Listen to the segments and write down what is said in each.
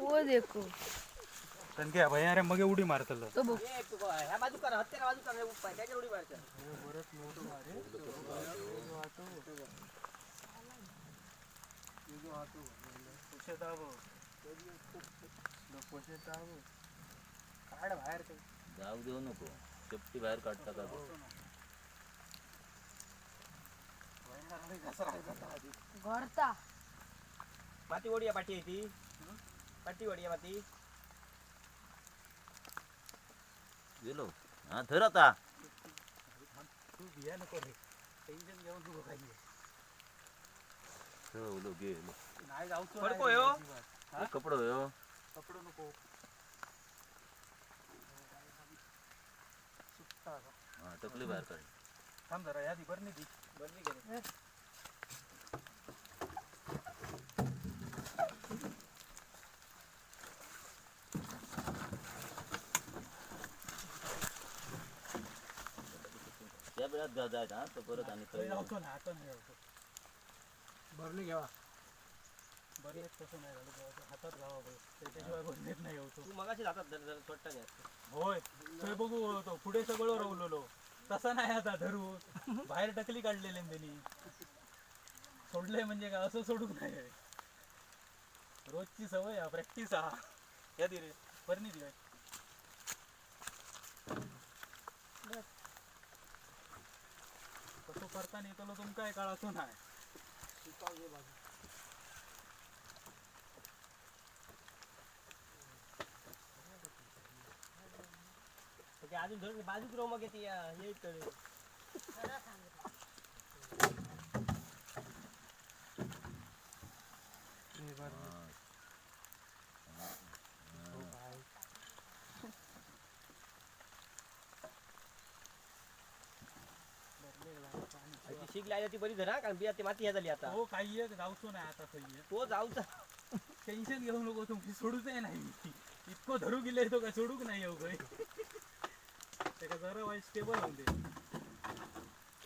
वो देखो. कारण की भैया रे मगे उडी मारतलो. तो बघ. ह्या बाजू करा हत्यारा बाजू करा उपाय त्याच्या उडी मारतात काढ बाहेर ते. जाऊ देऊ नको. शेपटी बाहेर काढता का. घरता माती ओढी पाठी आहे ती. पाठी ओढी माती गेलो. हा धर आता. तू बिया नको रे टेन्शन घेऊन नको काही ठेवलो गेलो. नाही जाऊचो फडको ह्यो? हे कपडो हो. कपडो नको. सुट्टा. हा टकली बाहेर काढ. थांब जरा यादी बरं नाही ती बरली गेली जा जायचं हा तर परत आणि ना आता नाही बरली घ्यावा. बरे तसं नाही झालं. हातात बरं त्याच्याशिवाय बंदेत नाही येऊचो तू मगाशी जातात जरा जरा छोटा नाही होय थंय बघू तो पुढे सगळं रवलेलो. तसा नाही आता धरू. बाहेर टकली काढलेले त्यांनी सोडलंय म्हणजे काय असं सोडून नाही रोजची सवय हा प्रॅक्टिस हा या दे रे परनी कसं करता नाही तुला तुमका काय कळाचो नाही ते अजून धरून बाजूक राहू मग येते येईल शीक लागली ती बरी धरा कारण बिया ती माती ह्या झाली आता. हो काही एक जाऊचो नाही आता सही तो जाऊचा टेन्शन घेऊ नको तुम्ही सोडूच नाही. इतकं धरू गेले तो काय सोडूक नाही येऊ काय त्याका जरा वाईट स्टेबल होऊन दे.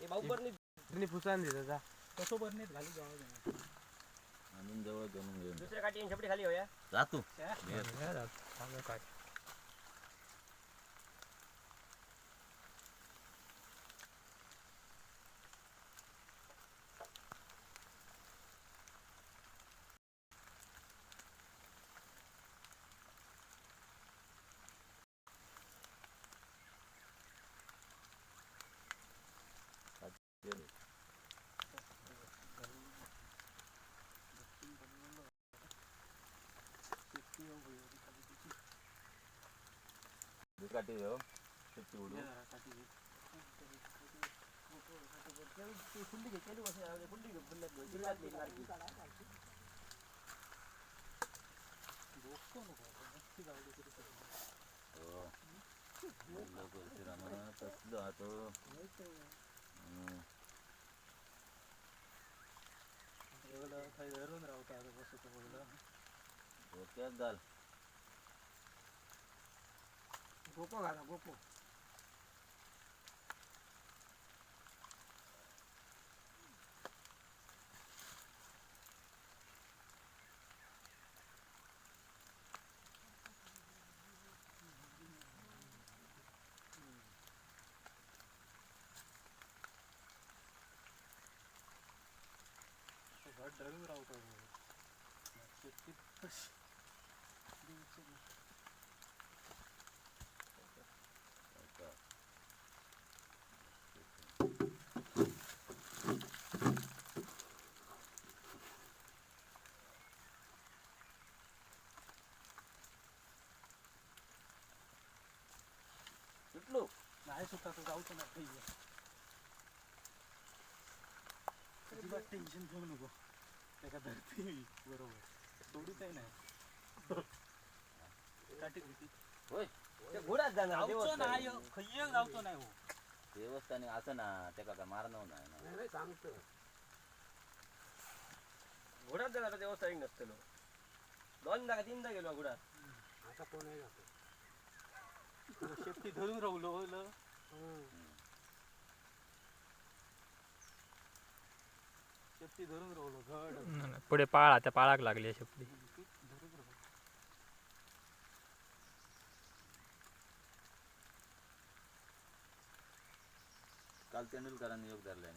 हे भाऊ बरं फुसान दे जा. कसं बरणीत घालू ना. आणून जवळ घेऊन दुसऱ्या काठी छपडी खाली होया. जा तू गेलो. दुकाटी हो शेपटी उडू फुल्ली घेतलेली बस फुल्ली घेऊन हो लोक रामा तसलो हा तो हम्म. एवढं गोपो घाला गोपो घट धरून राहतो नाही सुद्धा तो जाऊच ना काही अजिबात टेन्शन घेऊ नको त्याका धरते मी बरोबर सोडूच आहे नाही काठी भीती होय ते घोडात जाणार देवस्थान. नाही हो. खय्यक जाऊचो नाही हो देवस्थानी असं ना त्याका काय मारणं नाही ना घोडात जाणार देवस्थानी नसतलो दोनदा का तीनदा गेलो घोडात शेपटी धरून राहलो शेपटी धरून राहिलो घड नाही, नाही. पुढे पाळा त्या पाळाक लागली आहे शेपटी काल तेंडुलकरांनी योग धरलाय.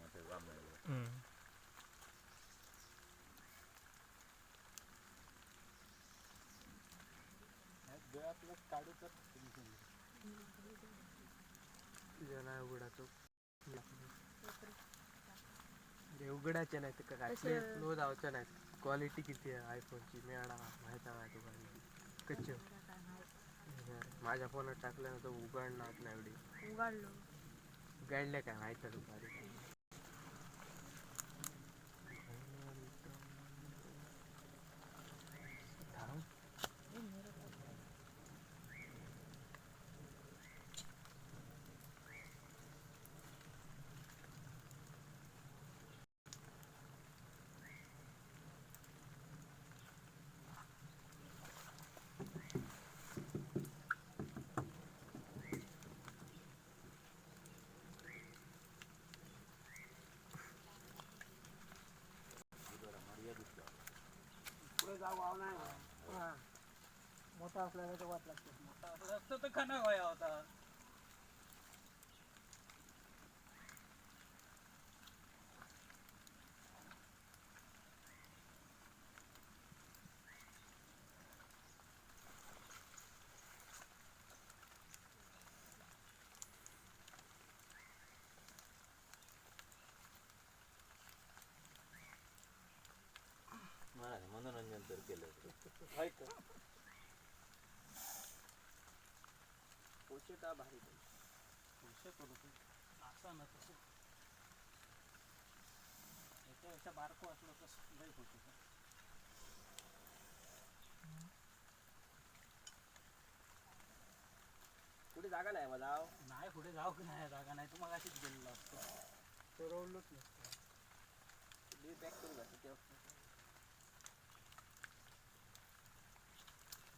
हम्म. गळ्यातलं काढू तर नाही उघडाचो ते उघडायचे नाही तर काय? लो जावचं नाही क्वालिटी किती आहे आयफोनची मिळाला माहिती आहे तो क्वालिटी कच्चे. माझ्या फोनात टाकलं ना तो उघडणार नाही एवढी. उघडलो. उघडले काय माहिती आहे दुपारी. मोठा असल्याने तर वाट लागते मोठा असला असतं तर खाना व्हाया होता महाराज मनोरंजन तर. केलं पोचेटा भारी असं ना तसं. याच्यापेक्षा बारको असलो तर लई होतो. कुठे जागा नाही मला नाही पुढे जाऊ की नाही? जागा नाही. तर मग अशीच गेलेलो असतो ठरवलंच नसतं. पॅक करू घातलं ते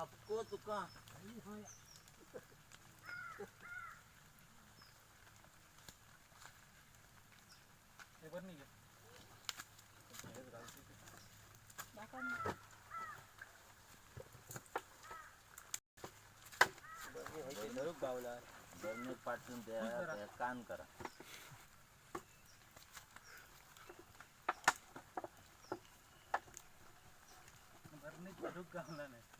नाही धरूक गावला नाही भाऊ झाकण जवळ ठेव. जागा नाही. नाही ते बरं लावतो हो इथे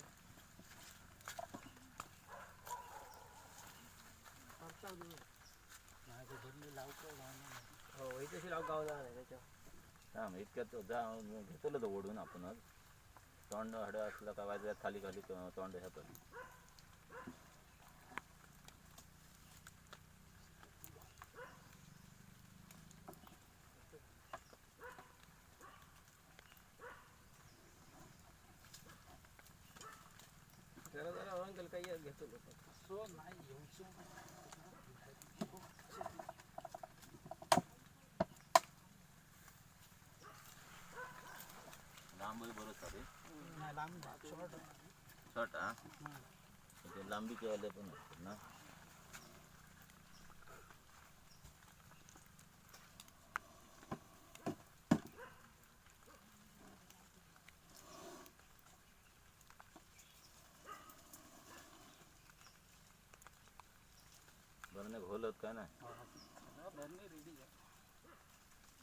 थांब इतक्यात तो जा घेतलं तर ओढून आपणच. तोंड हड असलं का वाजव्यात खाली खाली तो- तोंड ह्यात जरा जरा अंकल काही घेतो. लोक सो नाही येऊचो लांब बरं सॉरी नाही लांब शॉर्ट शॉर्ट हा? ते लांबीचे वाले पण असतात ना? नाही घोलत काय ना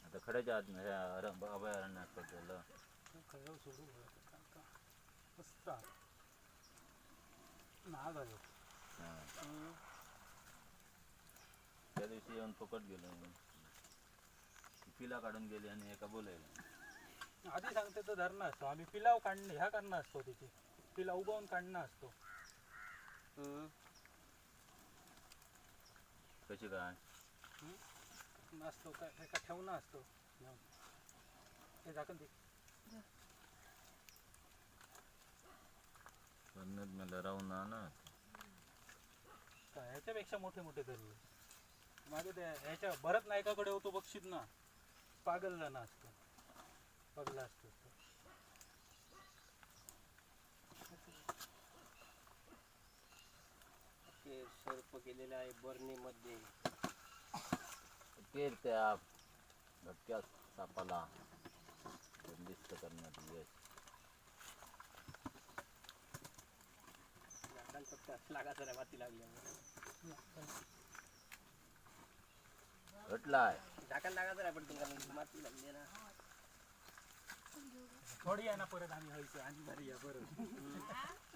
आता खड्याच्या आत अभयारण्यात असतात त्याला खरं सोडून नाग आहे हा. त्या दिवशी येऊन फुकट गेलो पिला काढून गेली आणि एका बोलायला. आधी सांगते तर धरणं असतो. आम्ही पिलाव काढणं ह्या करणं असतो तिथे. पिला उगवून काढणं असतो. कशी काय? नसतो काय एका ठेवणं असतो. हे झाकण दे. म्हणत मला राहून ना काय ह्याच्यापेक्षा मोठे मोठे धरले मागे त्या ह्याच्या भरत नायकाकडे होतो बक्षीत ना. पागलला ना असतो. पगला असतो तो. ते सर्प केलेलं आहे बर्नीमध्ये ते त्या भटक्या सापाला बंदिस्त करण्यात लागायचं नाही माती लागल्यामुळे घटलाय झाकण लागायचं नाही पण तुला माती लागली ना. थोडी आहे ना परत आम्ही व्हायचं आणि भारी या परत